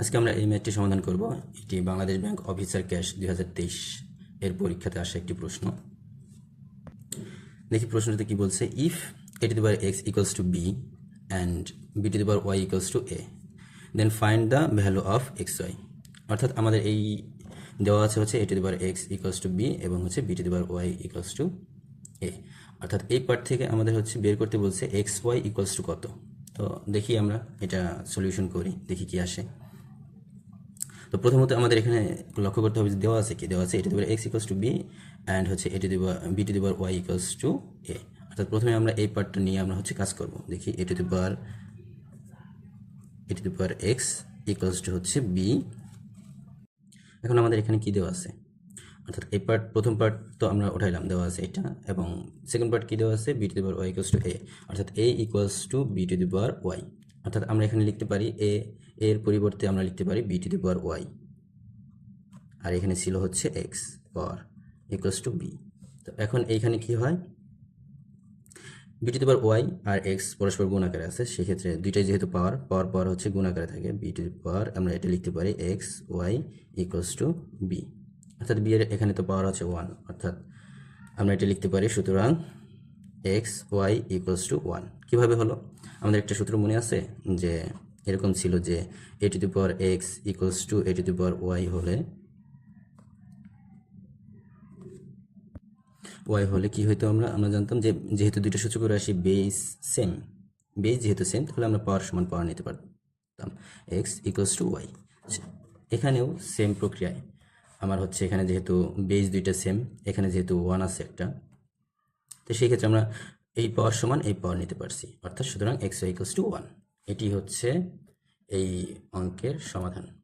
আজকে আমরা এই ম্যাথটি সমাধান করব। এটি বাংলাদেশ ব্যাংক অফিসার ক্যাশ দু হাজার তেইশ এর পরীক্ষাতে আসা একটি প্রশ্ন। দেখি প্রশ্নটিতে কি বলছে if A to the power X equals to B and B to the power Y equals to A then find the value of X Y অর্থাৎ আমাদের এই দেওয়া আছে হচ্ছে A to the power X equals to B এবং হচ্ছে B to the power Y equals to A অর্থাৎ এই পার্ট থেকে আমাদের হচ্ছে বের করতে বলছে এক্স ওয়াই ইকুয়ালস টু কত। তো দেখি আমরা এটা সলিউশন করি, দেখি কি আসে। তো প্রথমত আমাদের এখানে লক্ষ্য করতে হবে যে দেওয়া আছে কি? দেওয়া আছে A to the power X equals to B and হচ্ছে A to the power B to the power Y equals to A অর্থাৎ প্রথমে আমরা এই পার্টটা নিয়ে আমরা হচ্ছে কাজ করব। দেখি A to the power A to the power X equals to হচ্ছে বি এখন আমাদের এখানে কি দেওয়া আছে? অর্থাৎ এই পার্ট প্রথম পার্ট তো আমরা উঠাইলাম, দেওয়া আছে এটা। এবং সেকেন্ড পার্ট কি দেওয়া আছে? B to the Y equals to A অর্থাৎ A equals to B to the Y অর্থাৎ আমরা এখানে লিখতে পারি এ এর পরিবর্তে আমরা লিখতে পারি B to the power Y আর এখানে ছিল হচ্ছে X power equals to B তো এখন এইখানে কি হয়? B to the power Y R X পরস্পর গুণাকারে আছে, সেক্ষেত্রে দুইটাই যেহেতু পাওয়ার পাওয়ার পাওয়ার হচ্ছে গুণাকারে থাকে। বি টু দি পাওয়ার আমরা এটা লিখতে পারি X Y equals to B অর্থাৎ বি এর এখানে তো পাওয়ার আছে ওয়ান অর্থাৎ আমরা এটা লিখতে পারি সুতরাং X Y equals to one কীভাবে হলো? আমাদের একটা সূত্র মনে আছে যে এরকম ছিল যে A to the power X equals to A to the power Y হলে ওয়াই হলে কি হইতো আমরা আমরা জানতাম যে যেহেতু দুইটা সূচক রাশি বেস সেম বেস যেহেতু সেম তাহলে আমরা পাওয়ার সমান পাওয়ার নিতে পারতাম এক্স ইকুয়ালস টু ওয়াই এখানেও সেম প্রক্রিয়ায়, আমার হচ্ছে এখানে যেহেতু বেস দুইটা সেম এখানে যেহেতু ওয়ান আছে একটা, তো সেই ক্ষেত্রে আমরা এই পাওয়ার সমান এই পাওয়ার নিতে পারছি, অর্থাৎ সুতরাং এক্স ইকুয়ালস টু ওয়ান এটি হচ্ছে এই অঙ্কের সমাধান।